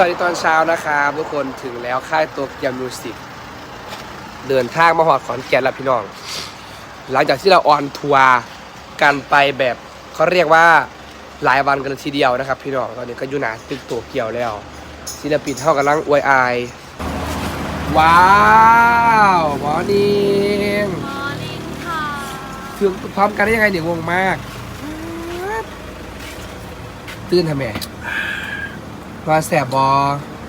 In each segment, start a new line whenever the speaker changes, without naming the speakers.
สวัสดีตอนเช้านะครับทุกคนถึงแล้วค่ายตัวเกียร์มิวสิกเดินทางมาหอดขอนแก่นแล้วพี่น้อง หลังจากที่เราออนทัวร์กันไปแบบเขาเรียกว่าหลายวันกันเลยทีเดียวนะครับ พี่น้องตอนนี้ก็อยู่หนาตึกตัวเกี่ยวแล้วศิลปินเท่ากำลังอวยอาย ว้าวหมอนิง
มอร์นิ่งค่ะ
คือพร้อมกันได้ยังไงเนี่ยงงมาก ตื่นทำไม มาแสบบอ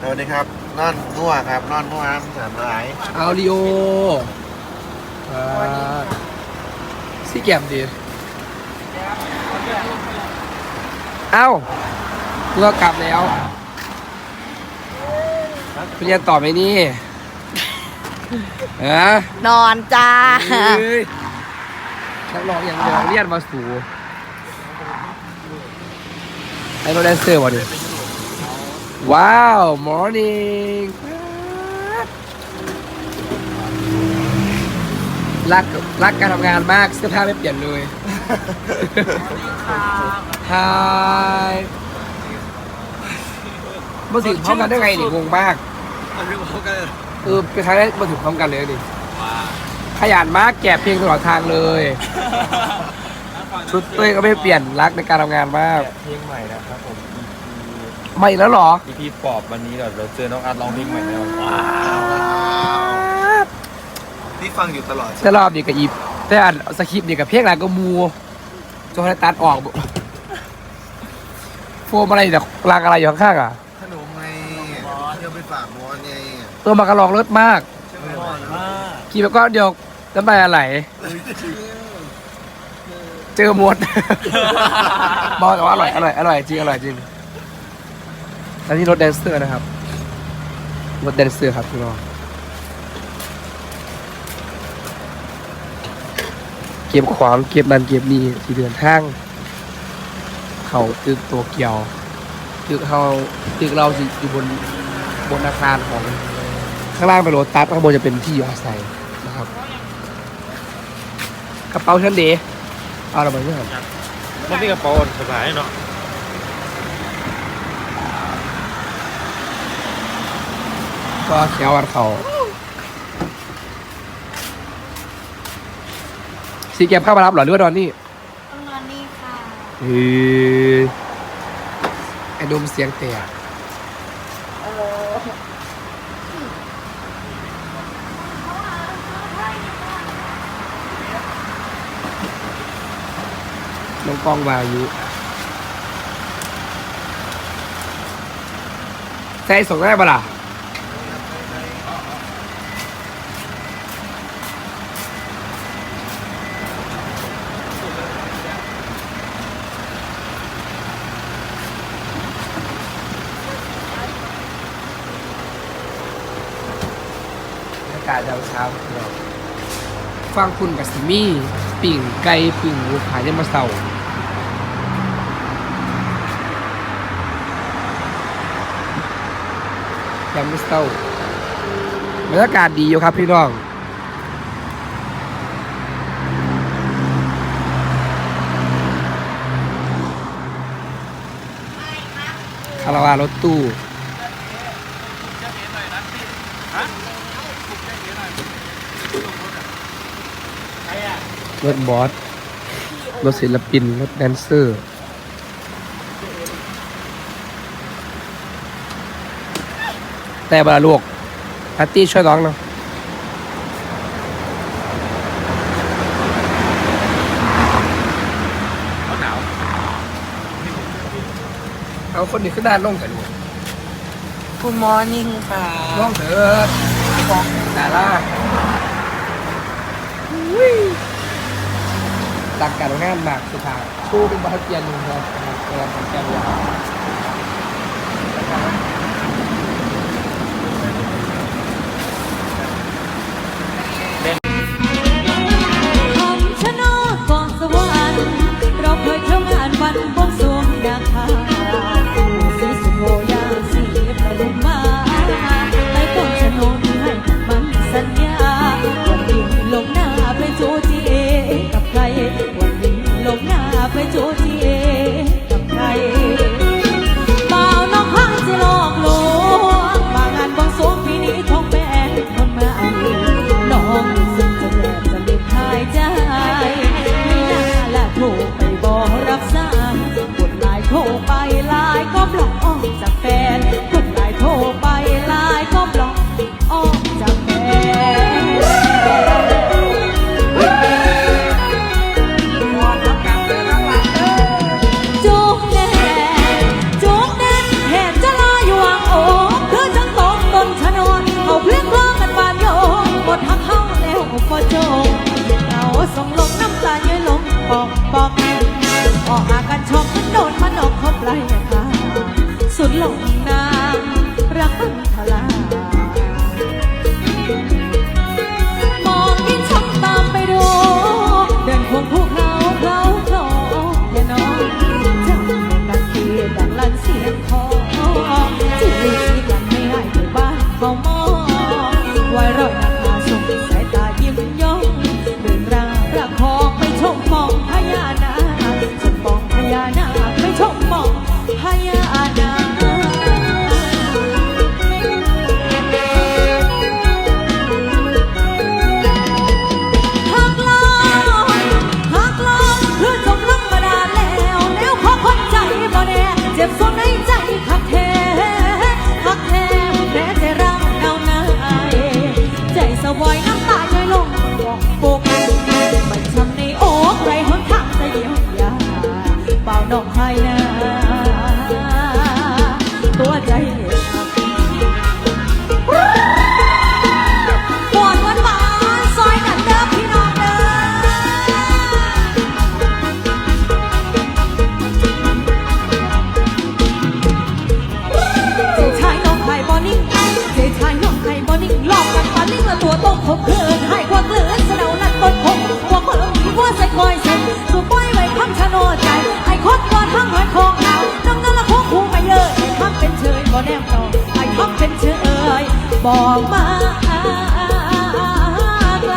สวัสดีครับนอนนัวครับนอนนัวสามหลาย
เอาลิโออ่าสีแก้มดีเอ้าเพื่อกลับแล้วเรียนต่อไหมนี่น
อนจ้า
เฮ้ยนักร้องอย่างเดียวเรียนมาสู่ไอ้โรแดนเซอร์วะดิ ว้าวมอร์นิ่งรักรักการทำงานมาก เสื้อผ้าไม่เปลี่ยนเลยฮายมาถึงพร้อมกันได้ไงนี่งงมากเออเป็นครั้งแรกมาถึงพร้อมกันเลยนี่ขยันมากแกะเพลงตลอดทางเลย ชุดเต้ยก็ไม่เปลี่ยนรักในการทำงานมาก
เพลงใหม่นะครับผม
ไม่แล้วเหรอ
EP พีปอบวันนี้เดี๋ยวเราเจอน้องอาร์ตร้องเพลงใหม่แน่นอน
นี่ฟังอยู่ตลอด
แต่รอบนี้กับอีแต่อันสคริปต์นี่กับเพลงอะไรก็มูจนให้ตัดออกบ่โฟมอะไรแต่กลางอะไรอยู่ข้างๆอะ
ขนมไงเดี๋ยวไปฝากบอลไง
ตัวมากระลองรสมากกินแล้วก็เดียวน้ำลายอะไร เจอหมด บอกแต่ว่าอร่อยอร่อยอร่อยจริงอร่อยจริง อันนี้รถแดนเซอร์นะครับ รถแดนเซอร์ครับพี่น้องเก็บของเก็บนันเก็บนี่ที่เดินทาง เขาตึกตัวเกียวตึกเขาตึกเราสิอยู่บนบนอาคารของข้างล่างเป็นโรตัสข้างบนจะเป็นที่อยู่อาศัยนะครับ กระเป๋าชั้นเดเอาเราไปเพื่อน
มันมีกระเป๋าสบายเนาะ
ก็แขววันเขาสีแกมเข้ามารับเหรอหรือว่าดอนนี่
ต้องนอนนี่ค่ะ
เฮ้ยไอ้ดมเสียงแตก
เออ
น้องกล้องวายุใส่ส่งได้ปะล่ะากาศเช้าของเราฟังคุณกับสิมี่ปิ่งไก่ปึ่งหมูขายยามมาเสาร์ยมมาเสาบรรยากาศดีอยู่ครับพี่น้องคาราวารถตู้ รถบอส รถศิลปิน รถแดนเซอร์ แต่บาลูกปาร์ตี้ช่วยน้องเนาะเอาคนนี้ขึ้นด้านลงกันลูก
คุณมอร์นิ่งค่ะ
ลงเถอะบอกแต่ละ ตักการงานมากสุดท้ายชูเป็นบาสเตียนหนึ่งครับเวลาทำแก้ว
บอกมาไกล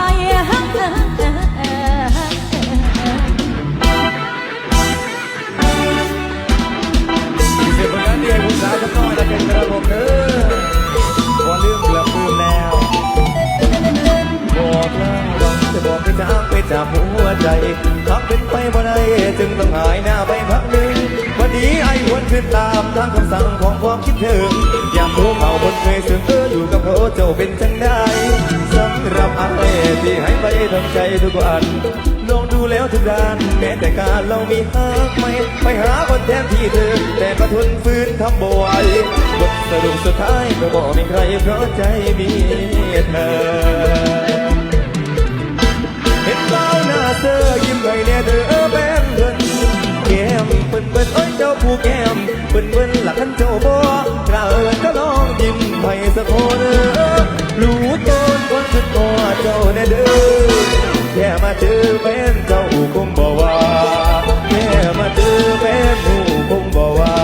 เสียง
ผลงานดีให้ผู้สาวจะน้อยและเป็นกระผมเด้อบ่ลืมเกือบลืมแล้ว
บอกแล้วหวังจะบอกให้ทางไปจากหัวใจทำเป็นไปบ่ได้จึงต้องหายหน้าไปพักหนึ่งวันนี้ไอ้หวนขึ้นตามทางคำสั่งของความคิดถึง อยากรู้เขาบนเคยสึงเอออยู่กับ เขาเจ้าเป็นจังได้สำหรับไอ้ที่ให้ไปทั้งใจทุกวันลองดูแล้วทุกด้านแม้แต่การเรามีหักไม่ไปหาคนแทนที่เธอ แต่ก็ทนฝืนทำบ่ไหวบทสรุปสุดท้ายก็บอกมีใครเพราะใจมีเธอเห็นสาวหน้าเสื้อยิ้มให้แน่เธอแบนเพิ่นแก้มเปิ้นเปิ้นเอ้ยเจ้าผู้แก้มเปิ้นเปิ้นหลักขันเจ้า แค่มาเจอแฟนเจ้าคงบ่ว่าแค่มาเจอแฟนหนูคงบ่ว่า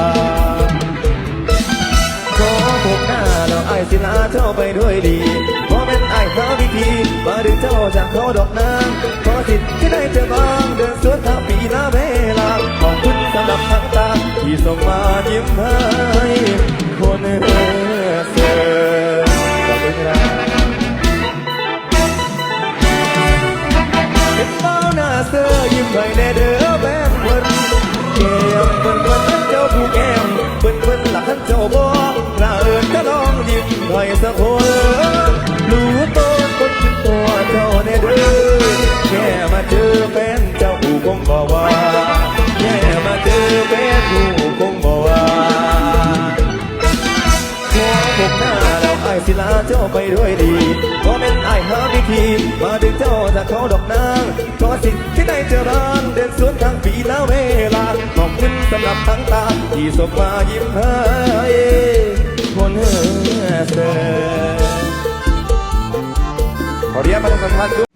ขอพบหน้าแล้วไอ้สิลาเจ้าไปด้วยดีเพราะเป็นไอ้ายหาวิธีมาดึงเจ้าจากเขาดอกนางขอสิทธิ์ที่ได้เจอบางเดินสวนทางปีละเวลาขอบคุณสำหรับทั้งตาที่ส่งมายิ้มให้ รู้ตัวคนคิดตัวเจ้าแน่เด้อแค่มาเจอแฟนเจ้าหูคงบ่ว่าแค่มาเจอแฟนผู้คงบ่ว่าขอพบหน้าแล้วไอ้ายสิลาเจ้าไปด้วยดีเพราะเป็นไอ้หาวิธีมาดึงเจ้าจากเขาดอกนางขอสิ่งที่ได้เจอรานเดินสวนทางปีและเวลาขอบคุณสำหรับทั้งตาที่ส่งมายิ้มให้ คนเฮอเซอขอเรียนมาทำสัมพันธ์ด้วย